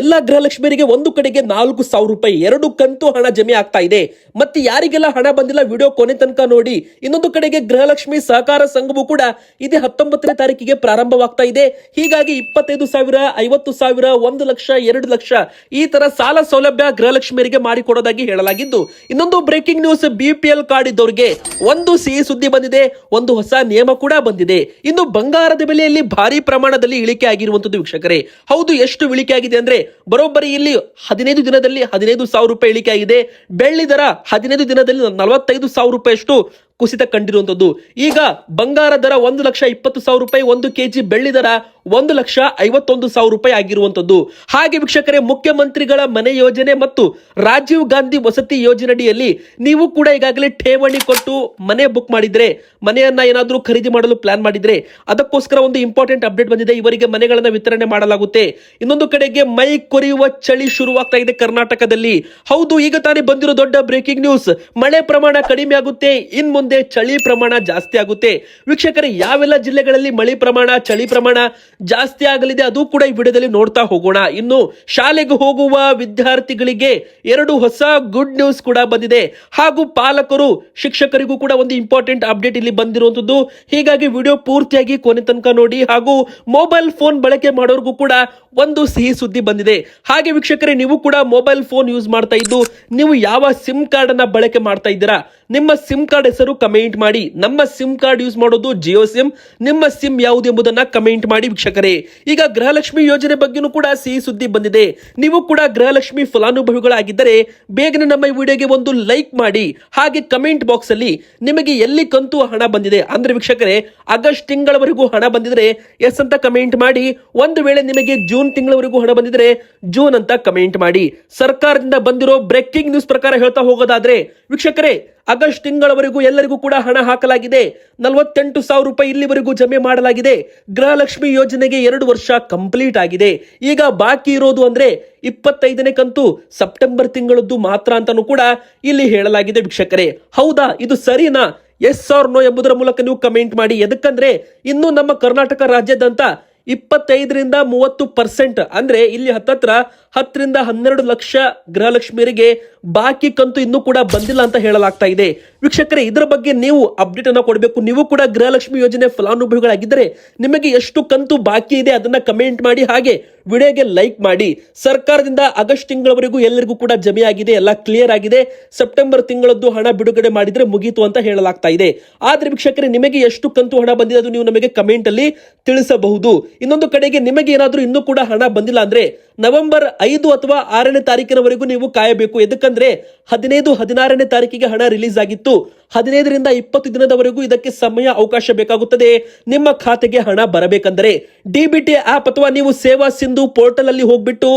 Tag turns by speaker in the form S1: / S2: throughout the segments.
S1: ಎಲ್ಲ ಗೃಹಲಕ್ಷ್ಮಿಯರಿಗೆ ಒಂದು ಕಡೆಗೆ ನಾಲ್ಕು ಸಾವಿರ ರೂಪಾಯಿ, ಎರಡು ಕಂತು ಹಣ ಜಮೆ ಆಗ್ತಾ ಇದೆ. ಮತ್ತೆ ಯಾರಿಗೆಲ್ಲ ಹಣ ಬಂದಿಲ್ಲ ವಿಡಿಯೋ ಕೊನೆ ತನಕ ನೋಡಿ, ಇನ್ನೊಂದು ಕಡೆಗೆ ಗೃಹಲಕ್ಷ್ಮಿ ಸಹಕಾರ ಸಂಘವು ಕೂಡ ಇದೇ ಹತ್ತೊಂಬತ್ತನೇ ತಾರೀಕಿಗೆ ಪ್ರಾರಂಭವಾಗ್ತಾ ಇದೆ. ಹೀಗಾಗಿ ಇಪ್ಪತ್ತೈದು ಸಾವಿರ, ಐವತ್ತು ಸಾವಿರ, ಒಂದು ಲಕ್ಷ, ಎರಡು ಲಕ್ಷ ಈ ತರ ಸಾಲ ಸೌಲಭ್ಯ ಗೃಹಲಕ್ಷ್ಮಿಯರಿಗೆ ಮಾಡಿಕೊಡೋದಾಗಿ ಹೇಳಲಾಗಿದ್ದು, ಇನ್ನೊಂದು breaking news B P L card ಇದ್ದವರಿಗೆ ಒಂದು ಸಿಹಿ ಸುದ್ದಿ ಬಂದಿದೆ, ಒಂದು ಹೊಸ ನಿಯಮ ಕೂಡ ಬಂದಿದೆ. ಇನ್ನು ಬಂಗಾರದ ಬೆಲೆಯಲ್ಲಿ ಭಾರಿ ಪ್ರಮಾಣದಲ್ಲಿ ಇಳಿಕೆ ಆಗಿರುವಂತದ್ದು ವೀಕ್ಷಕರೇ. ಹೌದು, ಎಷ್ಟು ಇಳಿಕೆ ಆಗಿದೆ ಅಂದ್ರೆ ಬರೋಬ್ಬರಿ ಇಲ್ಲಿ ಹದಿನೈದು ದಿನದಲ್ಲಿ ಹದಿನೈದು ಸಾವಿರ ರೂಪಾಯಿ ಇಳಿಕೆ ಆಗಿದೆ. ಬೆಳ್ಳಿ ದರ ಹದಿನೈದು ದಿನದಲ್ಲಿ ನಲವತ್ತೈದು ಸಾವಿರ ರೂಪಾಯಿ ಅಷ್ಟು ಕುಸಿತ ಕಂಡಿರುವಂಥದ್ದು. ಈಗ ಬಂಗಾರ ದರ ಒಂದು ಲಕ್ಷ ಇಪ್ಪತ್ತು ಸಾವಿರ ರೂಪಾಯಿ, ಒಂದು ಕೆಜಿ ಬೆಳ್ಳಿ ದರ ಒಂದು ಲಕ್ಷ ಐವತ್ತೊಂದು ಸಾವಿರ ರೂಪಾಯಿ ಆಗಿರುವಂತದ್ದು ಹಾಗೆ ವೀಕ್ಷಕರೇ, ಮುಖ್ಯಮಂತ್ರಿಗಳ ಮನೆ ಯೋಜನೆ ಮತ್ತು ರಾಜೀವ್ ಗಾಂಧಿ ವಸತಿ ಯೋಜನೆಯಡಿಯಲ್ಲಿ ನೀವು ಕೂಡ ಈಗಾಗಲೇ ಠೇವಣಿ ಕೊಟ್ಟು ಮನೆ ಬುಕ್ ಮಾಡಿದ್ರೆ, ಮನೆಯನ್ನ ಏನಾದರೂ ಖರೀದಿ ಮಾಡಲು ಪ್ಲಾನ್ ಮಾಡಿದ್ರೆ, ಅದಕ್ಕೋಸ್ಕರ ಒಂದು ಇಂಪಾರ್ಟೆಂಟ್ ಅಪ್ಡೇಟ್ ಬಂದಿದೆ. ಇವರಿಗೆ ಮನೆಗಳನ್ನ ವಿತರಣೆ ಮಾಡಲಾಗುತ್ತೆ. ಇನ್ನೊಂದು ಕಡೆಗೆ ಮೈ ಕೊರೆಯುವ ಚಳಿ ಶುರುವಾಗ್ತಾ ಇದೆ ಕರ್ನಾಟಕದಲ್ಲಿ. ಹೌದು, ಈಗ ತಾನೇ ಬಂದಿರೋ ದೊಡ್ಡ ಬ್ರೇಕಿಂಗ್ ನ್ಯೂಸ್ ಮಳೆ ಪ್ರಮಾಣ ಕಡಿಮೆ ಆಗುತ್ತೆ. ಇನ್ ಮುಂದೆ ಚಳಿ ಪ್ರಮಾಣ ಜಾಸ್ತಿ ಆಗುತ್ತೆ. ವೀಕ್ಷಕರೇ, ಯಾವೆಲ್ಲ ಜಿಲ್ಲೆಗಳಲ್ಲಿ ಮಳೆ ಪ್ರಮಾಣ, ಚಳಿ ಪ್ರಮಾಣ ಜಾಸ್ತಿ ಆಗಲಿದೆ ಅದು ಕೂಡ ಈ ವಿಡಿಯೋದಲ್ಲಿ ನೋಡ್ತಾ ಹೋಗೋಣ. ಇನ್ನು ಶಾಲೆಗೆ ಹೋಗುವ ವಿದ್ಯಾರ್ಥಿಗಳಿಗೆ ಎರಡು ಹೊಸ ಗುಡ್ ನ್ಯೂಸ್ ಕೂಡ ಬಂದಿದೆ. ಹಾಗೂ ಪಾಲಕರು, ಶಿಕ್ಷಕರಿಗೂ ಕೂಡ ಒಂದು ಇಂಪಾರ್ಟೆಂಟ್ ಅಪ್ಡೇಟ್ ಇಲ್ಲಿ ಬಂದಿರುವಂತದ್ದು ಹೀಗಾಗಿ ವಿಡಿಯೋ ಪೂರ್ತಿಯಾಗಿ ಕೊನೆ ತನಕ ನೋಡಿ. ಹಾಗೂ ಮೊಬೈಲ್ ಫೋನ್ ಬಳಕೆ ಮಾಡೋರ್ಗೂ ಕೂಡ ಒಂದು ಸಿಹಿ ಸುದ್ದಿ ಬಂದಿದೆ. ಹಾಗೆ ವೀಕ್ಷಕರೇ, ನೀವು ಕೂಡ ಮೊಬೈಲ್ ಫೋನ್ ಯೂಸ್ ಮಾಡ್ತಾ ಇದ್ದು, ನೀವು ಯಾವ ಸಿಮ್ ಕಾರ್ಡ್ ಅನ್ನ ಬಳಕೆ ಮಾಡ್ತಾ ಇದ್ದೀರಾ? ನಿಮ್ಮ ಸಿಮ್ ಕಾರ್ಡ್ ಹೆಸರು ಕಮೆಂಟ್ ಮಾಡಿ. ನಮ್ಮ ಸಿಮ್ ಕಾರ್ಡ್ ಯೂಸ್ ಮಾಡೋದು ಜಿಯೋ ಸಿಮ್. ನಿಮ್ಮ ಸಿಮ್ ಯಾವುದು ಎಂಬುದನ್ನ ಕಮೆಂಟ್ ಮಾಡಿ ವೀಕ್ಷಕರೇ. ಈಗ ಗೃಹಲಕ್ಷ್ಮಿ ಯೋಜನೆ ಬಗ್ಗೆನೂ ಕೂಡ ಸಿಹಿ ಸುದ್ದಿ ಬಂದಿದೆ. ನೀವು ಕೂಡ ಗೃಹಲಕ್ಷ್ಮಿ ಫಲಾನುಭವಿಗಳಾಗಿದ್ದರೆ ಬೇಗನೆ ನಮ್ಮ ಈ ವಿಡಿಯೋಗೆ ಒಂದು ಲೈಕ್ ಮಾಡಿ. ಹಾಗೆ ಕಮೆಂಟ್ ಬಾಕ್ಸ್ ಅಲ್ಲಿ ನಿಮಗೆ ಎಲ್ಲಿ ಕಂತು ಹಣ ಬಂದಿದೆ. ಅಂದ್ರೆ ವೀಕ್ಷಕರೇ, ಆಗಸ್ಟ್ ತಿಂಗಳವರೆಗೂ ಹಣ ಬಂದಿದ್ರೆ ಎಸ್ ಅಂತ ಕಮೆಂಟ್ ಮಾಡಿ. ಒಂದು ವೇಳೆ ನಿಮಗೆ ಜೂನ್ ತಿಂಗಳವರೆಗೂ ಹಣ ಬಂದಿದ್ರೆ ಜೂನ್ ಅಂತ ಕಮೆಂಟ್ ಮಾಡಿ. ಸರ್ಕಾರದಿಂದ ಬಂದಿರೋ ಬ್ರೇಕಿಂಗ್ ನ್ಯೂಸ್ ಪ್ರಕಾರ ಹೇಳ್ತಾ ಹೋಗೋದಾದ್ರೆ ವೀಕ್ಷಕರೇ, ಆಗಸ್ಟ್ ತಿಂಗಳವರೆಗೂ ಎಲ್ಲರಿಗೂ ಕೂಡ ಹಣ ಹಾಕಲಾಗಿದೆ. ನಲವತ್ತೆಂಟು ಸಾವಿರ ರೂಪಾಯಿ ಇಲ್ಲಿವರೆಗೂ ಜಮೆ ಮಾಡಲಾಗಿದೆ. ಗೃಹಲಕ್ಷ್ಮಿ ಯೋಜನೆಗೆ ಎರಡು ವರ್ಷ ಕಂಪ್ಲೀಟ್ ಆಗಿದೆ. ಈಗ ಬಾಕಿ ಇರೋದು ಅಂದ್ರೆ ಇಪ್ಪತ್ತೈದನೇ ಕಂತು ಸೆಪ್ಟೆಂಬರ್ ತಿಂಗಳದ್ದು ಮಾತ್ರ ಅಂತಾನೂ ಕೂಡ ಇಲ್ಲಿ ಹೇಳಲಾಗಿದೆ ವೀಕ್ಷಕರೇ. ಹೌದಾ, ಇದು ಸರಿನಾ? ಎಸ್ ಆರ್ ನೋ ಎಂಬುದರ ಮೂಲಕ ನೀವು ಕಮೆಂಟ್ ಮಾಡಿ. ಎದಕ್ಕಂದ್ರೆ ಇನ್ನು ನಮ್ಮ ಕರ್ನಾಟಕ ರಾಜ್ಯದಂತ ಇಪ್ಪತ್ತೈದರಿಂದ ಮೂವತ್ತು ಪರ್ಸೆಂಟ್ ಅಂದ್ರೆ ಇಲ್ಲಿ ಹತ್ತತ್ರ ಹತ್ತರಿಂದ ಹನ್ನೆರಡು ಲಕ್ಷ ಗೃಹಲಕ್ಷ್ಮಿಯರಿಗೆ ಬಾಕಿ ಕಂತು ಇನ್ನೂ ಕೂಡ ಬಂದಿಲ್ಲ ಅಂತ ಹೇಳಲಾಗ್ತಾ ಇದೆ. ವೀಕ್ಷಕರೇ, ಇದರ ಬಗ್ಗೆ ನೀವು ಅಪ್ಡೇಟ್ ಅನ್ನ ಕೊಡಬೇಕು. ನೀವು ಕೂಡ ಗೃಹಲಕ್ಷ್ಮಿ ಯೋಜನೆ ಫಲಾನುಭವಿಗಳಾಗಿದ್ದರೆ ನಿಮಗೆ ಎಷ್ಟು ಕಂತು ಬಾಕಿ ಇದೆ ಅದನ್ನ ಕಮೆಂಟ್ ಮಾಡಿ, ಹಾಗೆ ವಿಡಿಯೋಗೆ ಲೈಕ್ ಮಾಡಿ. ಸರ್ಕಾರದಿಂದ ಆಗಸ್ಟ್ ತಿಂಗಳವರೆಗೂ ಎಲ್ಲರಿಗೂ ಕೂಡ ಜಮೆ ಆಗಿದೆ, ಎಲ್ಲ ಕ್ಲಿಯರ್ ಆಗಿದೆ. ಸೆಪ್ಟೆಂಬರ್ ತಿಂಗಳದ್ದು ಹಣ ಬಿಡುಗಡೆ ಮಾಡಿದ್ರೆ ಮುಗೀತು ಅಂತ ಹೇಳಲಾಗ್ತಾ ಇದೆ. ಆದ್ರೆ ವೀಕ್ಷಕರೇ, ನಿಮಗೆ ಎಷ್ಟು ಕಂತು ಹಣ ಬಂದಿದೆ ಅದು ನೀವು ನಮಗೆ ಕಮೆಂಟ್ ಅಲ್ಲಿ ತಿಳಿಸಬಹುದು. ಇನ್ನೊಂದು ಕಡೆಗೆ ನಿಮಗೆ ಏನಾದರೂ ಇನ್ನೂ ಕೂಡ ಹಣ ಬಂದಿಲ್ಲ ಅಂದ್ರೆ ನವೆಂಬರ್ ಐದು ಅಥವಾ ಆರನೇ ತಾರೀಕಿನವರೆಗೂ ನೀವು ಕಾಯಬೇಕು. ಎದಕ್ಕಂದ್ರೆ ಹದಿನೈದು, ಹದಿನಾರನೇ ತಾರೀಕಿಗೆ ಹಣ ರಿಲೀಸ್ ಆಗಿತ್ತು. ಹದಿನೈದರಿಂದ ಇಪ್ಪತ್ತು ದಿನದವರೆಗೂ ಇದಕ್ಕೆ ಸಮಯ, ಅವಕಾಶ ಬೇಕಾಗುತ್ತದೆ. ನಿಮ್ಮ ಖಾತೆಗೆ ಹಣ ಬರಬೇಕಂದರೆ ಡಿಬಿಟಿ ಆಪ್ ಅಥವಾ ನೀವು ಸೇವಾ ಸಿಂಧು ಪೋರ್ಟಲ್ ಅಲ್ಲಿ ಹೋಗ್ಬಿಟ್ಟು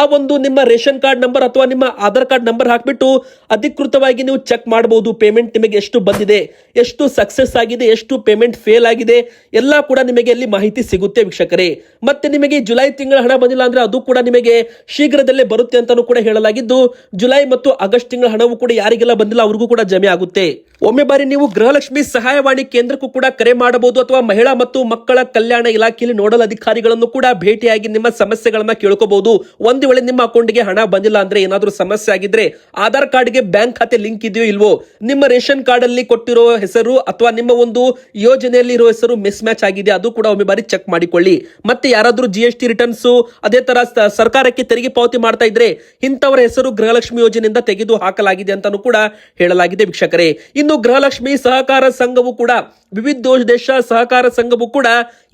S1: ಆ ಒಂದು ನಿಮ್ಮ ರೇಷನ್ ಕಾರ್ಡ್ ನಂಬರ್ ಅಥವಾ ನಿಮ್ಮ ಆಧಾರ್ ಕಾರ್ಡ್ ನಂಬರ್ ಹಾಕ್ಬಿಟ್ಟು ಅಧಿಕೃತವಾಗಿ ನೀವು ಚೆಕ್ ಮಾಡಬಹುದು ಪೇಮೆಂಟ್ ನಿಮಗೆ ಎಷ್ಟು ಬಂದಿದೆ, ಎಷ್ಟು ಸಕ್ಸೆಸ್ ಆಗಿದೆ, ಎಷ್ಟು ಪೇಮೆಂಟ್ ಫೇಲ್ ಆಗಿದೆ, ಎಲ್ಲ ಕೂಡ ನಿಮಗೆ ಅಲ್ಲಿ ಮಾಹಿತಿ ಸಿಗುತ್ತೆ ವೀಕ್ಷಕರೇ. ಮತ್ತೆ ನಿಮಗೆ ಜುಲೈ ತಿಂಗಳ ಹಣ ಬಂದಿಲ್ಲ ಅಂದ್ರೆ ಅದು ಕೂಡ ನಿಮಗೆ ಶೀಘ್ರದಲ್ಲೇ ಬರುತ್ತೆ ಅಂತಾನೂ ಕೂಡ ಹೇಳಲಾಗಿದ್ದು, ಜುಲೈ ಮತ್ತು ಆಗಸ್ಟ್ ತಿಂಗಳ ಹಣವು ಕೂಡ ಯಾರಿಗೆಲ್ಲ ಬಂದಿಲ್ಲ ಅವ್ರಿಗೂ ಕೂಡ ಜಮೆ ಆಗುತ್ತೆ. ಒಮ್ಮೆ ಬಾರಿ ನೀವು ಗೃಹಲಕ್ಷ್ಮಿ ಸಹಾಯವಾಣಿ ಕೇಂದ್ರಕ್ಕೂ ಕೂಡ ಕರೆ ಮಾಡಬಹುದು ಅಥವಾ ಮಹಿಳಾ ಮತ್ತು ಮಕ್ಕಳ ಕಲ್ಯಾಣ ಇಲಾಖೆಯಲ್ಲಿ ನೋಡಲ್ ಅಧಿಕಾರಿಗಳನ್ನು ಕೂಡ ಭೇಟಿಯಾಗಿ ನಿಮ್ಮ ಸಮಸ್ಯೆಗಳನ್ನ ಕೇಳ್ಕೋಬಹುದು. ಒಂದು ವೇಳೆ ನಿಮ್ಮ ಅಕೌಂಟ್ಗೆ ಹಣ ಬಂದಿಲ್ಲ ಅಂದ್ರೆ ಏನಾದರೂ ಸಮಸ್ಯೆ ಆಗಿದ್ರೆ ಆಧಾರ್ ಕಾರ್ಡ್ಗೆ ಬ್ಯಾಂಕ್ ಖಾತೆ ಲಿಂಕ್ ಇದೆಯೋ ಇಲ್ವೋ, ನಿಮ್ಮ ರೇಷನ್ ಕಾರ್ಡ್ ಅಲ್ಲಿ ಕೊಟ್ಟಿರೋ ಹೆಸರು ಅಥವಾ ನಿಮ್ಮ ಒಂದು ಯೋಜನೆಯಲ್ಲಿ ಇರೋ ಹೆಸರು ಮಿಸ್ ಮ್ಯಾಚ್ ಆಗಿದೆ ಅದು ಕೂಡ ಒಮ್ಮೆ ಬಾರಿ ಚೆಕ್ ಮಾಡಿಕೊಳ್ಳಿ. ಮತ್ತೆ ಯಾರಾದರೂ ಜಿ ಎಸ್ ಟಿ ರಿಟರ್ನ್ಸ್ ಅದೇ ತರ ಸರ್ಕಾರಕ್ಕೆ ತೆರಿಗೆ ಪಾವತಿ ಮಾಡ್ತಾ ಇದ್ರೆ ಇಂಥವರ ಹೆಸರು ಗೃಹಲಕ್ಷ್ಮಿ ಯೋಜನೆಯಿಂದ ತೆಗೆದು ಹಾಕಲಾಗಿದೆ ಅಂತಾನೂ ಕೂಡ ಹೇಳಲಾಗಿದೆ ವೀಕ್ಷಕರೇ. ಇನ್ನು ಗೃಹಲಕ್ಷ್ಮಿ ಸಹಕಾರ ಸಂಘವು ಕೂಡ ವಿವಿಧ ದೇಶ ಸಹಕಾರ ಸಂಘವು ಕೂಡ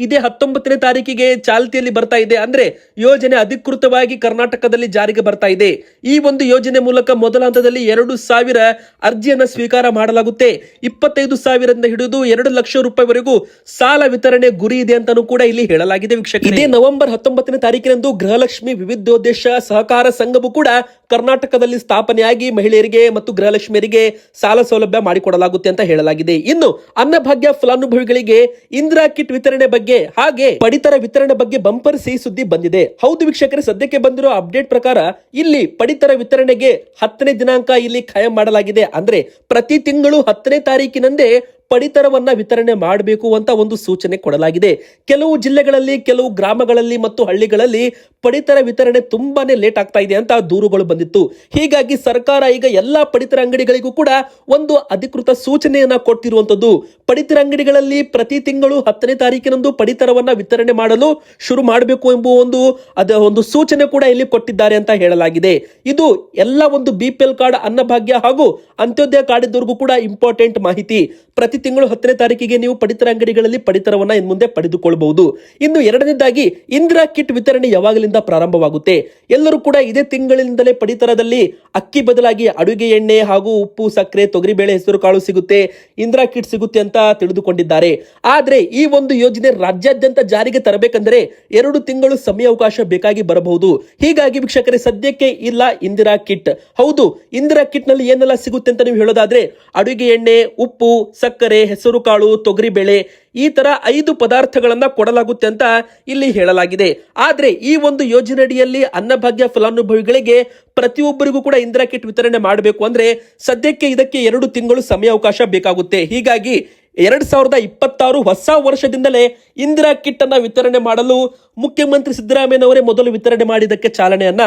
S1: ಇದೇ ಹತ್ತೊಂಬತ್ತನೇ ತಾರೀಕಿಗೆ ಚಾಲ್ತಿಯಲ್ಲಿ ಬರ್ತಾ ಇದೆ. ಅಂದ್ರೆ ಯೋಜನೆ ಅಧಿಕೃತವಾಗಿ ಕರ್ನಾಟಕದಲ್ಲಿ ಜಾರಿಗೆ ಬರ್ತಾ ಇದೆ. ಈ ಒಂದು ಯೋಜನೆ ಮೂಲಕ ಮೊದಲ ಹಂತದಲ್ಲಿ ಎರಡು ಸಾವಿರ ಅರ್ಜಿಯನ್ನು ಸ್ವೀಕಾರ ಮಾಡಲಾಗುತ್ತೆ. ಇಪ್ಪತ್ತೈದು ಸಾವಿರದಿಂದ ಹಿಡಿದು ಎರಡು ಲಕ್ಷ ರೂಪಾಯಿವರೆಗೂ ಸಾಲ ವಿತರಣೆ ಗುರಿ ಇದೆ ಅಂತಾನೂ ಕೂಡ ಇಲ್ಲಿ ಹೇಳಲಾಗಿದೆ ವೀಕ್ಷಕ ಇದೇ ನವೆಂಬರ್ ಹತ್ತೊಂಬತ್ತನೇ ತಾರೀಕಿನಂದು ಗೃಹಲಕ್ಷ್ಮಿ ವಿವಿಧೋದ್ದೇಶ ಸಹಕಾರ ಸಂಘವು ಕೂಡ ಕರ್ನಾಟಕದಲ್ಲಿ ಸ್ಥಾಪನೆಯಾಗಿ ಮಹಿಳೆಯರಿಗೆ ಮತ್ತು ಗೃಹಲಕ್ಷ್ಮಿಯರಿಗೆ ಸಾಲ ಸೌಲಭ್ಯ ಮಾಡಿಕೊಡಲಾಗುತ್ತೆ ಅಂತ ಹೇಳಲಾಗಿದೆ. ಇನ್ನು ಅನ್ನಭಾಗ್ಯ ಫಲಾನುಭವಿಗಳಿಗೆ ಇಂದಿರಾ ಕಿಟ್ ವಿತರಣೆ ಬಗ್ಗೆ ಹಾಗೆ ಪಡಿತರ ವಿತರಣೆ ಬಗ್ಗೆ ಬಂಪರ್ ಸಿಹಿ ಸುದ್ದಿ ಬಂದಿದೆ. ಹೌದು ವೀಕ್ಷಕರೇ, ಸದ್ಯಕ್ಕೆ ಬಂದಿರೋ ಅಪ್ಡೇಟ್ ಪ್ರಕಾರ ಇಲ್ಲಿ ಪಡಿತರ ವಿತರಣೆಗೆ ಹತ್ತನೇ ದಿನಾಂಕ ಇಲ್ಲಿ ಖಾಯಂ ಮಾಡಲಾಗಿದೆ. ಅಂದ್ರೆ ಪ್ರತಿ ತಿಂಗಳು ಹತ್ತನೇ ತಾರೀಕಿನಂದೇ ಪಡಿತರವನ್ನ ವಿತರಣೆ ಮಾಡಬೇಕು ಅಂತ ಒಂದು ಸೂಚನೆ ಕೊಡಲಾಗಿದೆ. ಕೆಲವು ಜಿಲ್ಲೆಗಳಲ್ಲಿ, ಕೆಲವು ಗ್ರಾಮಗಳಲ್ಲಿ ಮತ್ತು ಹಳ್ಳಿಗಳಲ್ಲಿ ಪಡಿತರ ವಿತರಣೆ ತುಂಬಾನೇ ಲೇಟ್ ಆಗ್ತಾ ಇದೆ ಅಂತ ದೂರುಗಳು ಬಂದಿತ್ತು. ಹೀಗಾಗಿ ಸರ್ಕಾರ ಈಗ ಎಲ್ಲಾ ಪಡಿತರ ಅಂಗಡಿಗಳಿಗೂ ಕೂಡ ಒಂದು ಅಧಿಕೃತ ಸೂಚನೆಯನ್ನ ಕೊಟ್ಟಿರುವಂತದ್ದು. ಪಡಿತರ ಅಂಗಡಿಗಳಲ್ಲಿ ಪ್ರತಿ ತಿಂಗಳು ಹತ್ತನೇ ತಾರೀಕಿನಂದು ಪಡಿತರವನ್ನ ವಿತರಣೆ ಮಾಡಲು ಶುರು ಮಾಡಬೇಕು ಎಂಬ ಒಂದು ಅದ ಒಂದು ಸೂಚನೆ ಕೂಡ ಇಲ್ಲಿ ಕೊಟ್ಟಿದ್ದಾರೆ ಅಂತ ಹೇಳಲಾಗಿದೆ. ಇದು ಎಲ್ಲ ಒಂದು ಬಿಪಿಎಲ್ ಕಾರ್ಡ್ ಅನ್ನಭಾಗ್ಯ ಹಾಗೂ ಅಂತ್ಯೋದಯ ಕಾರ್ಡ್ ಇದ್ದವರಿಗೂ ಕೂಡ ಇಂಪಾರ್ಟೆಂಟ್ ಮಾಹಿತಿ. ಪ್ರತಿ ತಿಂಗಳು ಹತ್ತನೇ ತಾರೀಕಿಗೆ ನೀವು ಪಡಿತರ ಅಂಗಡಿಗಳಲ್ಲಿ ಪಡಿತರವನ್ನ ಇನ್ನು ಮುಂದೆ ಪಡೆದುಕೊಳ್ಳಬಹುದು ಇನ್ನು ಎರಡನೇದಾಗಿ ಇಂದಿರಾ ಕಿಟ್ ವಿತರಣೆ ಯಾವಾಗಲಿಂದ ಪ್ರಾರಂಭವಾಗುತ್ತೆ? ಎಲ್ಲರೂ ಕೂಡ ಇದೇ ತಿಂಗಳಿಂದಲೇ ಪಡಿತರದಲ್ಲಿ ಅಕ್ಕಿ ಬದಲಾಗಿ ಅಡುಗೆ ಎಣ್ಣೆ ಹಾಗೂ ಉಪ್ಪು, ಸಕ್ಕರೆ ತೊಗರಿಬೇಳೆ ಹೆಸರು ಕಾಳು ಸಿಗುತ್ತೆ, ಇಂದಿರಾ ಕಿಟ್ ಸಿಗುತ್ತೆ ಅಂತ ತಿಳಿದುಕೊಂಡಿದ್ದಾರೆ. ಆದರೆ ಈ ಒಂದು ಯೋಜನೆ ರಾಜ್ಯಾದ್ಯಂತ ಜಾರಿಗೆ ತರಬೇಕಂದ್ರೆ ಎರಡು ತಿಂಗಳು ಸಮಯಾವಕಾಶ ಬೇಕಾಗಿ ಬರಬಹುದು. ಹೀಗಾಗಿ ವೀಕ್ಷಕರೇ, ಸದ್ಯಕ್ಕೆ ಇಲ್ಲ ಇಂದಿರಾ ಕಿಟ್. ಹೌದು, ಇಂದಿರಾ ಕಿಟ್ನಲ್ಲಿ ಏನೆಲ್ಲ ಸಿಗುತ್ತೆ ಅಂತ ನೀವು ಹೇಳೋದಾದ್ರೆ, ಅಡುಗೆ ಎಣ್ಣೆ, ಉಪ್ಪು, ಸಕ್ಕರೆ, ಹೆಸರು ಕಾಳು ತೊಗರಿಬೇಳೆ ಈ ತರ ಐದು ಪದಾರ್ಥಗಳನ್ನ ಕೊಡಲಾಗುತ್ತೆ ಅಂತ ಇಲ್ಲಿ ಹೇಳಲಾಗಿದೆ. ಆದ್ರೆ ಈ ಒಂದು ಯೋಜನೆಯಡಿಯಲ್ಲಿ ಅನ್ನಭಾಗ್ಯ ಫಲಾನುಭವಿಗಳಿಗೆ ಪ್ರತಿಯೊಬ್ಬರಿಗೂ ಕೂಡ ಇಂದಿರಾ ಕಿಟ್ ವಿತರಣೆ ಮಾಡಬೇಕು ಅಂದ್ರೆ ಸದ್ಯಕ್ಕೆ ಇದಕ್ಕೆ ಎರಡು ತಿಂಗಳು ಸಮಯಾವಕಾಶ ಬೇಕಾಗುತ್ತೆ. ಹೀಗಾಗಿ ಎರಡ್ ಸಾವಿರದ ಇಪ್ಪತ್ತಾರು ಹೊಸ ವರ್ಷದಿಂದಲೇ ಇಂದಿರಾ ಕಿಟ್ ಅನ್ನ ವಿತರಣೆ ಮಾಡಲು ಮುಖ್ಯಮಂತ್ರಿ ಸಿದ್ದರಾಮಯ್ಯನವರೇ ಮೊದಲು ವಿತರಣೆ ಮಾಡಿದ್ದಕ್ಕೆ ಚಾಲನೆಯನ್ನ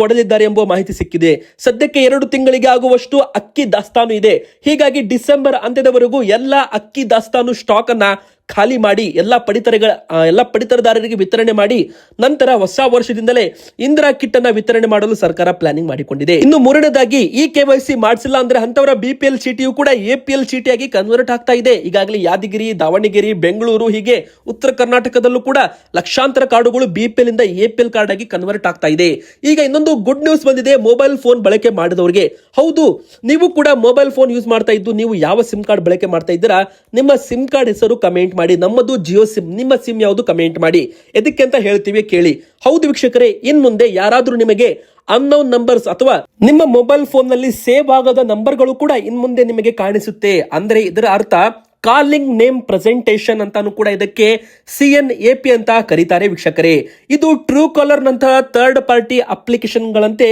S1: ಕೊಡಲಿದ್ದಾರೆ ಎಂಬ ಮಾಹಿತಿ ಸಿಕ್ಕಿದೆ. ಸದ್ಯಕ್ಕೆ ಎರಡು ತಿಂಗಳಿಗೆ ಆಗುವಷ್ಟು ಅಕ್ಕಿ ದಾಸ್ತಾನು ಇದೆ. ಹೀಗಾಗಿ ಡಿಸೆಂಬರ್ ಅಂತ್ಯದವರೆಗೂ ಎಲ್ಲ ಅಕ್ಕಿ ದಾಸ್ತಾನು ಸ್ಟಾಕ್ ಅನ್ನ ಖಾಲಿ ಮಾಡಿ, ಎಲ್ಲ ಪಡಿತರಗಳ ಎಲ್ಲ ಪಡಿತರದಾರರಿಗೆ ವಿತರಣೆ ಮಾಡಿ, ನಂತರ ಹೊಸ ವರ್ಷದಿಂದಲೇ ಇಂದಿರಾ ಕಿಟ್ ಅನ್ನ ವಿತರಣೆ ಮಾಡಲು ಸರ್ಕಾರ ಪ್ಲಾನಿಂಗ್ ಮಾಡಿಕೊಂಡಿದೆ. ಇನ್ನು ಮೂರನೇದಾಗಿ ಈ ಕೆವೈಸಿ ಮಾಡಿಸಿಲ್ಲ ಅಂದ್ರೆ ಅಂತವರ ಬಿಪಿಎಲ್ ಚೀಟಿಯು ಕೂಡ ಎಪಿಎಲ್ ಚೀಟಿಯಾಗಿ ಕನ್ವರ್ಟ್ ಆಗ್ತಾ ಇದೆ. ಈಗಾಗಲೇ ಯಾದಗಿರಿ, ದಾವಣಗೆರೆ, ಬೆಂಗಳೂರು ಹೀಗೆ ಉತ್ತರ ಕರ್ನಾಟಕದಲ್ಲೂ ಕೂಡ ಲಕ್ಷಾಂತರ ಕಾರ್ಡುಗಳು ಬಿಪಿಎಲ್ ಇಂದ ಎಪಿಎಲ್ ಕಾರ್ಡ್ ಆಗಿ ಕನ್ವರ್ಟ್ ಆಗ್ತಾ ಇದೆ. ಈಗ ಇನ್ನೊಂದು ಗುಡ್ ನ್ಯೂಸ್ ಬಂದಿದೆ. ಮೊಬೈಲ್ ಫೋನ್ ಬಳಕೆ ಮಾಡಿದವರಿಗೆ. ಹೌದು, ನೀವು ಕೂಡ ಮೊಬೈಲ್ ಫೋನ್ ಯೂಸ್ ಮಾಡ್ತಾ ಇದ್ದು, ನೀವು ಯಾವ ಸಿಮ್ ಕಾರ್ಡ್ ಬಳಕೆ ಮಾಡ್ತಾ ಇದ್ದೀರಾ? ನಿಮ್ಮ ಸಿಮ್ ಕಾರ್ಡ್ ಹೆಸರು ಕಮೆಂಟ್ ಮಾಡಿ, ನಮ್ಮದು ಜಿಯೋ ಸಿಮ್ ನಿಮ್ಮ ಸಿಮ್ ಯಾವುದು ಕಮೆಂಟ್ ಮಾಡಿ. ಎದಕ್ಕೆ ಅಂತ ಹೇಳ್ತೀವಿ ಕೇಳಿ. ಹೌದು ವೀಕ್ಷಕರೇ, ಇನ್ ಮುಂದೆ ಯಾರಾದರೂ ನಿಮಗೆ ಅನ್ನೌನ್ ನಂಬರ್ಸ್ ಅಥವಾ ನಿಮ್ಮ ಮೊಬೈಲ್ ಫೋನ್ನಲ್ಲಿ ಸೇವ್ ಆಗದ ನಂಬರ್ಗಳು ಕೂಡ ಇನ್ ಮುಂದೆ ನಿಮಗೆ ಕಾಣಿಸುತ್ತೆ. ಅಂದ್ರೆ ಇದರ ಅರ್ಥ ಕಾಲಿಂಗ್ ನೇಮ್ ಪ್ರೆಸೆಂಟೇಷನ್ ಅಂತಾನು ಕೂಡ ಇದಕ್ಕೆ ಸಿ ಎನ್ ಎ ಪಿ ಅಂತ ಕರೀತಾರೆ ವೀಕ್ಷಕರೇ. ಇದು ಟ್ರೂ ಕಾಲರ್ ನಂತಹ ಥರ್ಡ್ ಪಾರ್ಟಿ ಅಪ್ಲಿಕೇಶನ್ಗಳಂತೆ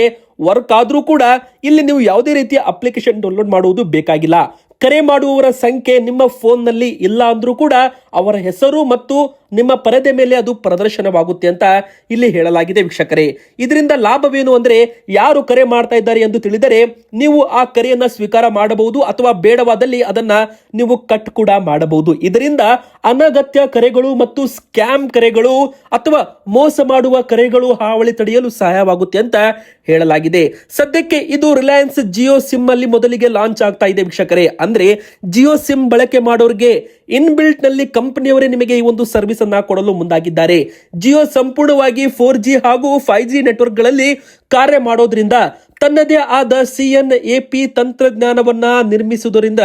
S1: ವರ್ಕ್ ಆದ್ರೂ ಕೂಡ ಇಲ್ಲಿ ನೀವು ಯಾವುದೇ ರೀತಿಯ ಅಪ್ಲಿಕೇಶನ್ ಡೌನ್ಲೋಡ್ ಮಾಡುವುದು ಬೇಕಾಗಿಲ್ಲ. ಕರೆ ಮಾಡುವವರ ಸಂಖ್ಯೆ ನಿಮ್ಮ ಫೋನ್ನಲ್ಲಿ ಇಲ್ಲ ಅಂದ್ರೂ ಕೂಡ ಅವರ ಹೆಸರು ಮತ್ತು ನಿಮ್ಮ ಪರದೆ ಮೇಲೆ ಅದು ಪ್ರದರ್ಶನವಾಗುತ್ತೆ ಅಂತ ಇಲ್ಲಿ ಹೇಳಲಾಗಿದೆ ವೀಕ್ಷಕರೇ. ಇದರಿಂದ ಲಾಭವೇನು ಅಂದ್ರೆ ಯಾರು ಕರೆ ಮಾಡ್ತಾ ಇದ್ದಾರೆ ಎಂದು ತಿಳಿದರೆ ನೀವು ಆ ಕರೆಯನ್ನು ಸ್ವೀಕಾರ ಮಾಡಬಹುದು ಅಥವಾ ಬೇಡವಾದಲ್ಲಿ ಅದನ್ನ ನೀವು ಕಟ್ ಕೂಡ ಮಾಡಬಹುದು. ಇದರಿಂದ ಅನಗತ್ಯ ಕರೆಗಳು ಮತ್ತು ಸ್ಕ್ಯಾಮ್ ಕರೆಗಳು ಅಥವಾ ಮೋಸ ಮಾಡುವ ಕರೆಗಳು ಹಾವಳಿ ತಡೆಯಲು ಸಹಾಯವಾಗುತ್ತೆ ಅಂತ ಹೇಳಲಾಗಿದೆ. ಸದ್ಯಕ್ಕೆ ಇದು ರಿಲಯನ್ಸ್ ಜಿಯೋ ಸಿಮ್ ಅಲ್ಲಿ ಮೊದಲಿಗೆ ಲಾಂಚ್ ಆಗ್ತಾ ಇದೆ ವೀಕ್ಷಕರೇ. ಅಂದ್ರೆ ಜಿಯೋ ಸಿಮ್ ಬಳಕೆ ಮಾಡೋರಿಗೆ ಇನ್ಬಿಲ್ಟ್ನಲ್ಲಿ ಕಂಪನಿಯವರೇ ನಿಮಗೆ ಈ ಒಂದು ಸರ್ವಿಸ್ ಅನ್ನ ಕೊಡಲು ಮುಂದಾಗಿದ್ದಾರೆ. ಜಿಯೋ ಸಂಪೂರ್ಣವಾಗಿ ಫೋರ್ ಜಿ ಹಾಗೂ ಫೈವ್ ಜಿ ನೆಟ್ವರ್ಕ್ಗಳಲ್ಲಿ ಕಾರ್ಯ ಮಾಡೋದ್ರಿಂದ ತನ್ನದೇ ಆದ ಸಿ ಎನ್ ಎ ಪಿ ತಂತ್ರಜ್ಞಾನವನ್ನ ನಿರ್ಮಿಸುವುದರಿಂದ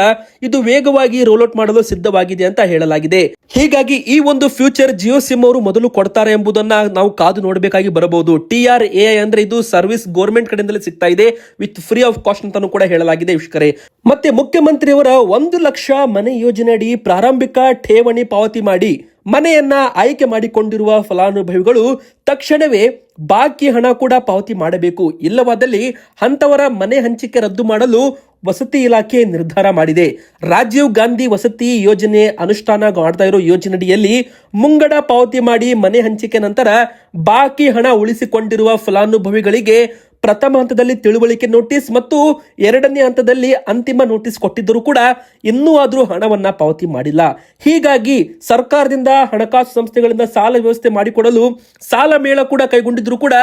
S1: ಇದು ವೇಗವಾಗಿ ರೋಲ್ಔಟ್ ಮಾಡಲು ಸಿದ್ಧವಾಗಿದೆ ಅಂತ ಹೇಳಲಾಗಿದೆ. ಹೀಗಾಗಿ ಈ ಒಂದು ಫ್ಯೂಚರ್ ಜಿಯೋ ಸಿಮ್ ಅವರು ಮೊದಲು ಕೊಡ್ತಾರೆ ಎಂಬುದನ್ನ ನಾವು ಕಾದು ನೋಡಬೇಕಾಗಿ ಬರಬಹುದು. ಟಿ ಆರ್ ಎ ಅಂದ್ರೆ ಇದು ಸರ್ವಿಸ್ ಗೋರ್ಮೆಂಟ್ ಕಡೆಯಿಂದಲೇ ಸಿಗ್ತಾ ಇದೆ, ವಿತ್ ಫ್ರೀ ಆಫ್ ಕಾಸ್ಟ್ ಅಂತಾನೂ ಕೂಡ ಹೇಳಲಾಗಿದೆ ವೀಕ್ಷಕರೇ. ಮತ್ತೆ ಮುಖ್ಯಮಂತ್ರಿಯವರ ಒಂದು ಲಕ್ಷ ಮನೆ ಯೋಜನೆ ಅಡಿ ಪ್ರಾರಂಭಿಕ ಠೇವಣಿ ಪಾವತಿ ಮಾಡಿ ಮನೆಯನ್ನ ಆಯ್ಕೆ ಮಾಡಿಕೊಂಡಿರುವ ಫಲಾನುಭವಿಗಳು ತಕ್ಷಣವೇ ಬಾಕಿ ಹಣ ಕೂಡ ಪಾವತಿ ಮಾಡಬೇಕು. ಇಲ್ಲವಾದಲ್ಲಿ ಅಂಥವರ ಮನೆ ಹಂಚಿಕೆ ರದ್ದು ಮಾಡಲು ವಸತಿ ಇಲಾಖೆ ನಿರ್ಧಾರ ಮಾಡಿದೆ. ರಾಜೀವ್ ಗಾಂಧಿ ವಸತಿ ಯೋಜನೆ ಅನುಷ್ಠಾನ ಮಾಡ್ತಾ ಇರೋ ಯೋಜನೆಯಡಿಯಲ್ಲಿ ಮುಂಗಡ ಪಾವತಿ ಮಾಡಿ ಮನೆ ಹಂಚಿಕೆ ನಂತರ ಬಾಕಿ ಹಣ ಉಳಿಸಿಕೊಂಡಿರುವ ಫಲಾನುಭವಿಗಳಿಗೆ ಪ್ರಥಮ ಹಂತದಲ್ಲಿ ತಿಳುವಳಿಕೆ ನೋಟಿಸ್ ಮತ್ತು ಎರಡನೇ ಹಂತದಲ್ಲಿ ಅಂತಿಮ ನೋಟಿಸ್ ಕೊಟ್ಟಿದ್ದರೂ ಕೂಡ ಇನ್ನೂ ಆದರೂ ಹಣವನ್ನ ಪಾವತಿ ಮಾಡಿಲ್ಲ. ಹೀಗಾಗಿ ಸರ್ಕಾರದಿಂದ ಹಣಕಾಸು ಸಂಸ್ಥೆಗಳಿಂದ ಸಾಲ ವ್ಯವಸ್ಥೆ ಮಾಡಿಕೊಡಲು ಸಾಲ ಮೇಳ ಕೂಡ ಕೈಗೊಂಡಿದ್ರೂ ಕೂಡ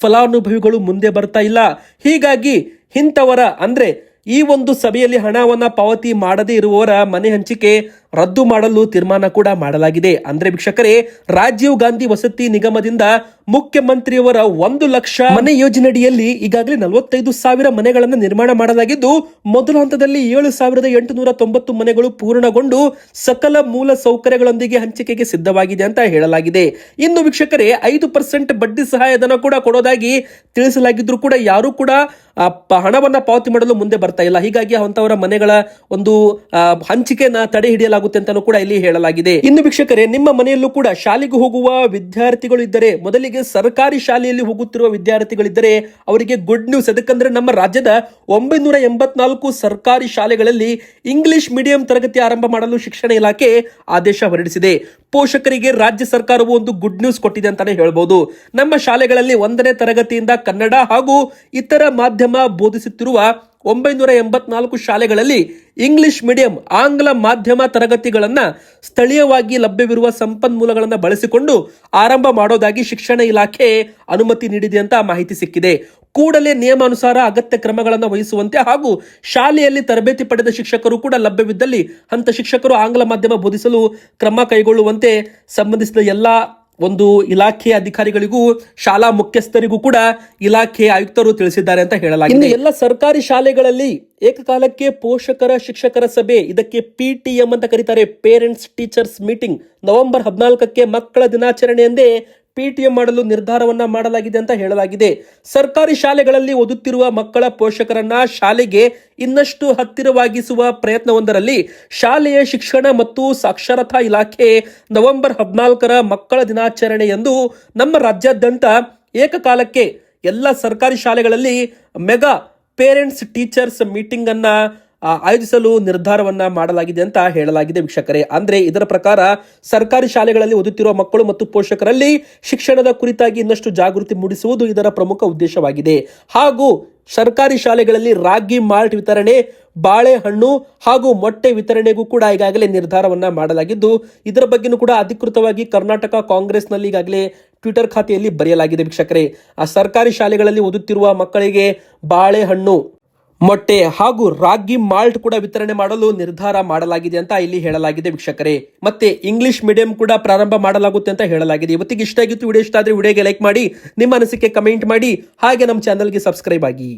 S1: ಫಲಾನುಭವಿಗಳು ಮುಂದೆ ಬರ್ತಾ ಇಲ್ಲ. ಹೀಗಾಗಿ ಇಂಥವರ ಅಂದ್ರೆ ಈ ಒಂದು ಸಭೆಯಲ್ಲಿ ಹಣವನ್ನು ಪಾವತಿ ಮಾಡದೇ ಇರುವವರ ಮನೆ ಹಂಚಿಕೆ ರದ್ದು ಮಾಡಲು ತೀರ್ಮಾನ ಕೂಡ ಮಾಡಲಾಗಿದೆ. ಅಂದ್ರೆ ವೀಕ್ಷಕರೇ, ರಾಜೀವ್ ಗಾಂಧಿ ವಸತಿ ನಿಗಮದಿಂದ ಮುಖ್ಯಮಂತ್ರಿಯವರ ಒಂದು ಲಕ್ಷ ಮನೆ ಯೋಜನೆಯಡಿಯಲ್ಲಿ ಈಗಾಗಲೇ ನಲವತ್ತೈದು ಸಾವಿರ ಮನೆಗಳನ್ನು ನಿರ್ಮಾಣ ಮಾಡಲಾಗಿದ್ದು, ಮೊದಲ ಹಂತದಲ್ಲಿ ಏಳು ಸಾವಿರದ ಎಂಟುನೂರ ತೊಂಬತ್ತು ಮನೆಗಳು ಪೂರ್ಣಗೊಂಡು ಸಕಲ ಮೂಲ ಸೌಕರ್ಯಗಳೊಂದಿಗೆ ಹಂಚಿಕೆಗೆ ಸಿದ್ಧವಾಗಿದೆ ಅಂತ ಹೇಳಲಾಗಿದೆ. ಇನ್ನು ವೀಕ್ಷಕರೇ, ಐದು ಪರ್ಸೆಂಟ್ ಬಡ್ಡಿ ಸಹಾಯಧನ ಕೂಡ ಕೊಡೋದಾಗಿ ತಿಳಿಸಲಾಗಿದ್ರು ಕೂಡ ಯಾರು ಕೂಡ ಹಣವನ್ನು ಪಾವತಿ ಮಾಡಲು ಮುಂದೆ ಬರ್ತಾ ಇಲ್ಲ. ಹೀಗಾಗಿ ಅಂತವರ ಮನೆಗಳ ಒಂದು ಹಂಚಿಕೆನ ತಡೆ ಮಾಡಲಾಗುತ್ತೆ ಅಂತಲೂ ಕೂಡ ಇಲ್ಲಿ ಹೇಳಲಾಗಿದೆ. ಇನ್ನು ವೀಕ್ಷಕರೇ, ನಿಮ್ಮ ಮನೆಯಲ್ಲೂ ಕೂಡ ಶಾಲೆಗೆ ಹೋಗುವ ವಿದ್ಯಾರ್ಥಿಗಳು ಇದ್ದರೆ, ಮೊದಲಿಗೆ ಸರ್ಕಾರಿ ಶಾಲೆಯಲ್ಲಿ ಹೋಗುತ್ತಿರುವ ವಿದ್ಯಾರ್ಥಿಗಳಿದ್ದರೆ, ಅವರಿಗೆ ಗುಡ್ ನ್ಯೂಸ್ ಅದಕ್ಕಂದ್ರೆ ನಮ್ಮ ರಾಜ್ಯದ ಒಂಬೈನೂರ ಎಂಬತ್ನಾಲ್ಕು ಸರ್ಕಾರಿ ಶಾಲೆಗಳಲ್ಲಿ ಇಂಗ್ಲಿಷ್ ಮೀಡಿಯಂ ತರಗತಿ ಆರಂಭ ಮಾಡಲು ಶಿಕ್ಷಣ ಇಲಾಖೆ ಆದೇಶ ಹೊರಡಿಸಿದೆ. ಪೋಷಕರಿಗೆ ರಾಜ್ಯ ಸರ್ಕಾರವು ಒಂದು ಗುಡ್ ನ್ಯೂಸ್ ಕೊಟ್ಟಿದೆ ಅಂತಾನೆ ಹೇಳಬಹುದು ನಮ್ಮ ಶಾಲೆಗಳಲ್ಲಿ ಒಂದನೇ ತರಗತಿಯಿಂದ ಕನ್ನಡ ಹಾಗೂ ಇತರ ಮಾಧ್ಯಮ ಬೋಧಿಸುತ್ತಿರುವ ಒಂಬೈನೂರ ಎಂಬತ್ನಾಲ್ಕು ಶಾಲೆಗಳಲ್ಲಿ ಇಂಗ್ಲಿಷ್ ಮೀಡಿಯಂ, ಆಂಗ್ಲ ಮಾಧ್ಯಮ ತರಗತಿಗಳನ್ನು ಸ್ಥಳೀಯವಾಗಿ ಲಭ್ಯವಿರುವ ಸಂಪನ್ಮೂಲಗಳನ್ನು ಬಳಸಿಕೊಂಡು ಆರಂಭ ಮಾಡೋದಾಗಿ ಶಿಕ್ಷಣ ಇಲಾಖೆ ಅನುಮತಿ ನೀಡಿದೆ ಅಂತ ಮಾಹಿತಿ ಸಿಕ್ಕಿದೆ. ಕೂಡಲೇ ನಿಯಮಾನುಸಾರ ಅಗತ್ಯ ಕ್ರಮಗಳನ್ನು ವಹಿಸುವಂತೆ ಹಾಗೂ ಶಾಲೆಯಲ್ಲಿ ತರಬೇತಿ ಪಡೆದ ಶಿಕ್ಷಕರು ಕೂಡ ಲಭ್ಯವಿದ್ದಲ್ಲಿ ಅಂತ ಶಿಕ್ಷಕರು ಆಂಗ್ಲ ಮಾಧ್ಯಮ ಬೋಧಿಸಲು ಕ್ರಮ ಕೈಗೊಳ್ಳುವಂತೆ ಸಂಬಂಧಿಸಿದ ಎಲ್ಲಾ ಒಂದು ಇಲಾಖೆ ಅಧಿಕಾರಿಗಳಿಗೂ, ಶಾಲಾ ಮುಖ್ಯಸ್ಥರಿಗೂ ಕೂಡ ಇಲಾಖೆ ಆಯುಕ್ತರು ತಿಳಿಸಿದ್ದಾರೆ ಅಂತ ಹೇಳಲಾಗಿದೆ. ಎಲ್ಲ ಸರ್ಕಾರಿ ಶಾಲೆಗಳಲ್ಲಿ ಏಕಕಾಲಕ್ಕೆ ಪೋಷಕರ, ಶಿಕ್ಷಕರ ಸಭೆ, ಇದಕ್ಕೆ ಪಿ ಟಿ ಎಂ ಅಂತ ಕರೀತಾರೆ. ಪೇರೆಂಟ್ಸ್ ಟೀಚರ್ಸ್ ಮೀಟಿಂಗ್ ನವೆಂಬರ್ ಹದಿನಾಲ್ಕಕ್ಕೆ ಮಕ್ಕಳ ದಿನಾಚರಣೆ ಎಂದೇ ಪಿಟಿಎಂ ಮಾಡಲು ನಿರ್ಧಾರವನ್ನ ಮಾಡಲಾಗಿದೆ ಅಂತ ಹೇಳಲಾಗಿದೆ. ಸರ್ಕಾರಿ ಶಾಲೆಗಳಲ್ಲಿ ಓದುತ್ತಿರುವ ಮಕ್ಕಳ ಪೋಷಕರನ್ನ ಶಾಲೆಗೆ ಇನ್ನಷ್ಟು ಹತ್ತಿರವಾಗಿಸುವ ಪ್ರಯತ್ನವೊಂದರಲ್ಲಿ ಶಾಲೆಯ ಶಿಕ್ಷಣ ಮತ್ತು ಸಾಕ್ಷರತಾ ಇಲಾಖೆ ನವೆಂಬರ್ ಹದಿನಾಲ್ಕರ ಮಕ್ಕಳ ದಿನಾಚರಣೆ ಎಂದು ನಮ್ಮ ರಾಜ್ಯಾದ್ಯಂತ ಏಕಕಾಲಕ್ಕೆ ಎಲ್ಲ ಸರ್ಕಾರಿ ಶಾಲೆಗಳಲ್ಲಿ ಮೆಗಾ ಪೇರೆಂಟ್ಸ್ ಟೀಚರ್ಸ್ ಮೀಟಿಂಗ್ ಅನ್ನ ಆಯೋಜಿಸಲು ನಿರ್ಧಾರವನ್ನ ಮಾಡಲಾಗಿದೆ ಅಂತ ಹೇಳಲಾಗಿದೆ ವೀಕ್ಷಕರೇ. ಅಂದ್ರೆ ಇದರ ಪ್ರಕಾರ ಸರ್ಕಾರಿ ಶಾಲೆಗಳಲ್ಲಿ ಓದುತ್ತಿರುವ ಮಕ್ಕಳು ಮತ್ತು ಪೋಷಕರಲ್ಲಿ ಶಿಕ್ಷಣದ ಕುರಿತಾಗಿ ಇನ್ನಷ್ಟು ಜಾಗೃತಿ ಮೂಡಿಸುವುದು ಇದರ ಪ್ರಮುಖ ಉದ್ದೇಶವಾಗಿದೆ. ಹಾಗೂ ಸರ್ಕಾರಿ ಶಾಲೆಗಳಲ್ಲಿ ರಾಗಿ, ಮಾಲ್ಟ್ ವಿತರಣೆ, ಬಾಳೆಹಣ್ಣು ಹಾಗೂ ಮೊಟ್ಟೆ ವಿತರಣೆಗೂ ಕೂಡ ಈಗಾಗಲೇ ನಿರ್ಧಾರವನ್ನ ಮಾಡಲಾಗಿದ್ದು, ಇದರ ಬಗ್ಗೆನೂ ಕೂಡ ಅಧಿಕೃತವಾಗಿ ಕರ್ನಾಟಕ ಕಾಂಗ್ರೆಸ್ನಲ್ಲಿ ಈಗಾಗಲೇ ಟ್ವಿಟರ್ ಖಾತೆಯಲ್ಲಿ ಬರೆಯಲಾಗಿದೆ ವೀಕ್ಷಕರೇ. ಆ ಸರ್ಕಾರಿ ಶಾಲೆಗಳಲ್ಲಿ ಓದುತ್ತಿರುವ ಮಕ್ಕಳಿಗೆ ಬಾಳೆಹಣ್ಣು ಮೊಟ್ಟೆ ಹಾಗೂ ರಾಗಿ ಮಾಲ್ಟ್ ಕೂಡ ವಿತರಣೆ ಮಾಡಲು ನಿರ್ಧಾರ ಮಾಡಲಾಗಿದೆ ಅಂತ ಇಲ್ಲಿ ಹೇಳಲಾಗಿದೆ ವೀಕ್ಷಕರೇ. ಮತ್ತೆ ಇಂಗ್ಲಿಷ್ ಮೀಡಿಯಂ ಕೂಡ ಪ್ರಾರಂಭ ಮಾಡಲಾಗುತ್ತೆ ಅಂತ ಹೇಳಲಾಗಿದೆ. ಇವತ್ತಿಗೆ ಇಷ್ಟ ಆಗಿತ್ತು ವಿಡಿಯೋ ಇಷ್ಟ ಆದ್ರೆ ವಿಡಿಯೋಗೆ ಲೈಕ್ ಮಾಡಿ, ನಿಮ್ಮ ಅನಿಸಿಕೆ ಕಮೆಂಟ್ ಮಾಡಿ, ಹಾಗೆ ನಮ್ಮ ಚಾನಲ್ಗೆ ಸಬ್ಸ್ಕ್ರೈಬ್ ಆಗಿ.